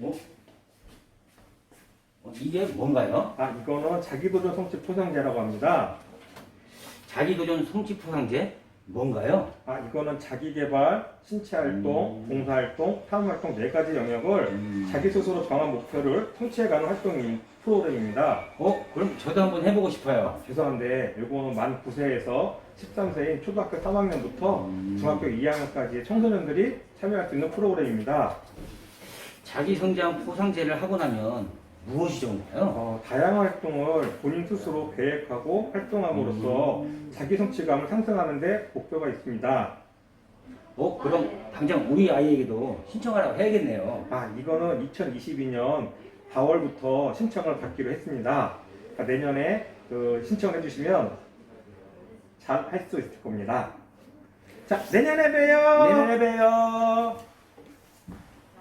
어? 어, 이게 뭔가요? 아, 이거는 자기도전 성취 포상제라고 합니다. 자기도전 성취포상제? 뭔가요? 아, 이거는 자기개발, 신체활동, 음. 봉사활동, 탐험활동 네 가지 영역을 음. 자기 스스로 정한 목표를 성취해가는 활동인 프로그램입니다. 어? 그럼 저도 한번 해보고 싶어요. 죄송한데 이거는 만 9세에서 13세인 초등학교 3학년부터 음. 중학교 2학년까지의 청소년들이 참여할 수 있는 프로그램입니다. 자기 성장 포상제를 하고 나면 무엇이 좋은가요? 어, 다양한 활동을 본인 스스로 계획하고 활동함으로써 음. 자기 성취감을 상승하는 데 목표가 있습니다. 어? 그럼 당장 우리 아이에게도 신청하라고 해야겠네요. 아, 이거는 2022년 4월부터 신청을 받기로 했습니다. 그러니까 내년에 그 신청해 주시면 잘 할 수 있을 겁니다. 자, 내년에 봬요. 내년에 봬요.